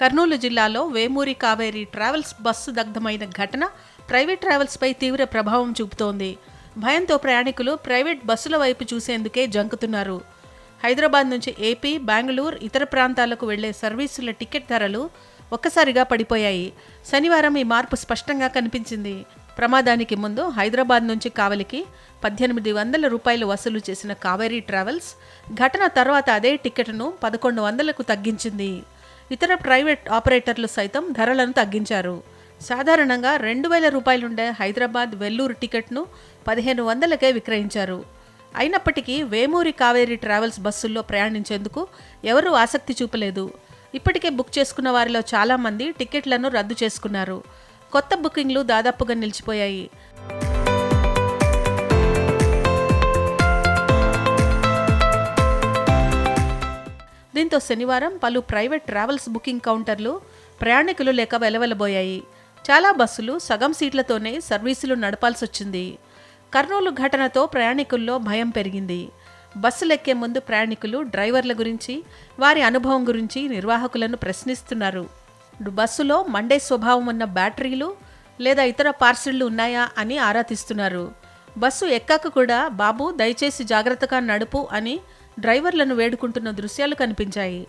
కర్నూలు జిల్లాలో Vemuri Kaveri travels bus దగ్ధమైన ఘటన ప్రైవేట్ ట్రావెల్స్పై తీవ్ర ప్రభావం చూపుతోంది. భయంతో ప్రయాణికులు ప్రైవేట్ బస్సుల వైపు చూసేందుకే జంకుతున్నారు. హైదరాబాద్ నుంచి ఏపీ బెంగళూరు ఇతర ప్రాంతాలకు వెళ్ళే సర్వీసుల టికెట్ ధరలు ఒక్కసారిగా పడిపోయాయి. శనివారం ఈ మార్పు స్పష్టంగా కనిపించింది. ప్రమాదానికి ముందు హైదరాబాద్ నుంచి కావలికి పద్దెనిమిది వందల రూపాయలు వసూలు చేసిన కావేరీ ట్రావెల్స్ ఘటన తర్వాత అదే టికెట్ను పదకొండు వందలకు తగ్గించింది. ఇతర ప్రైవేట్ ఆపరేటర్లు సైతం ధరలను తగ్గించారు. సాధారణంగా రెండు వేల రూపాయలుండే హైదరాబాద్ వెల్లూరు టికెట్ను పదిహేను వందలకే విక్రయించారు. అయినప్పటికీ వేమూరి కావేరి ట్రావెల్స్ బస్సుల్లో ప్రయాణించేందుకు ఎవరూ ఆసక్తి చూపలేదు. ఇప్పటికే బుక్ చేసుకున్న వారిలో చాలామంది టికెట్లను రద్దు చేసుకున్నారు. కొత్త బుకింగ్లు దాదాపుగా నిలిచిపోయాయి. దీంతో శనివారం పలు ప్రైవేట్ ట్రావెల్స్ బుకింగ్ కౌంటర్లు ప్రయాణికులు లేక వెలవెలబోయాయి. చాలా బస్సులు సగం సీట్లతోనే సర్వీసులు నడపాల్సి వచ్చింది కర్నూలు ఘటనతో ప్రయాణికుల్లో భయం పెరిగింది. బస్సులు ఎక్కే ముందు ప్రయాణికులు డ్రైవర్ల గురించి వారి అనుభవం గురించి నిర్వాహకులను ప్రశ్నిస్తున్నారు. బస్సులో మండే స్వభావం ఉన్న బ్యాటరీలు లేదా ఇతర పార్సిళ్ళు ఉన్నాయా అని ఆరా తీస్తున్నారు. బస్సు ఎక్కాక కూడా బాబు దయచేసి జాగ్రత్తగా నడుపు అని డ్రైవర్లను వేడుకుంటున్న దృశ్యాలు కనిపించాయి.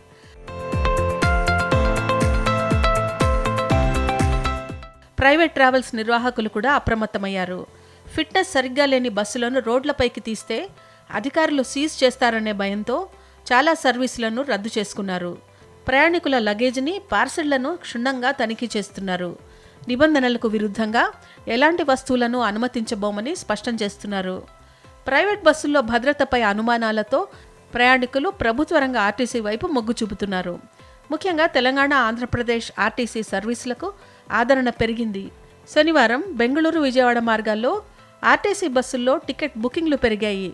ప్రైవేట్ ట్రావెల్స్ నిర్వాహకులు కూడా అప్రమత్తమయ్యారు. ఫిట్నెస్ సరిగ్గా లేని బస్సులను రోడ్లపైకి తీస్తే అధికారులు సీజ్ చేస్తారనే భయంతో చాలా సర్వీసులను రద్దు చేసుకున్నారు. ప్రయాణికుల లగేజ్ని పార్సెళ్ళను క్షుణ్ణంగా తనిఖీ చేస్తున్నారు. నిబంధనలకు విరుద్ధంగా ఎలాంటి వస్తువులను అనుమతించబోమని స్పష్టం చేస్తున్నారు. ప్రైవేట్ బస్సుల్లో భద్రతపై అనుమానాలతో ప్రయాణికులు ప్రభుత్వ రంగ ఆర్టీసీ వైపు మొగ్గు చూపుతున్నారు. ముఖ్యంగా తెలంగాణ ఆంధ్రప్రదేశ్ ఆర్టీసీ సర్వీసులకు ఆదరణ పెరిగింది. శనివారం బెంగళూరు విజయవాడ మార్గాల్లో ఆర్టీసీ బస్సుల్లో టికెట్ బుకింగ్లు పెరిగాయి.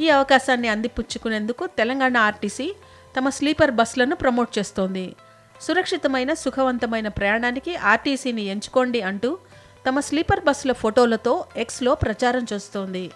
ఈ అవకాశాన్ని అందిపుచ్చుకునేందుకు తెలంగాణ ఆర్టీసీ తమ స్లీపర్ బస్సులను ప్రమోట్ చేస్తోంది. సురక్షితమైన సుఖవంతమైన ప్రయాణానికి ఆర్టీసీని ఎంచుకోండి అంటూ తమ స్లీపర్ బస్సుల ఫోటోలతో ఎక్స్లో ప్రచారం చేస్తోంది.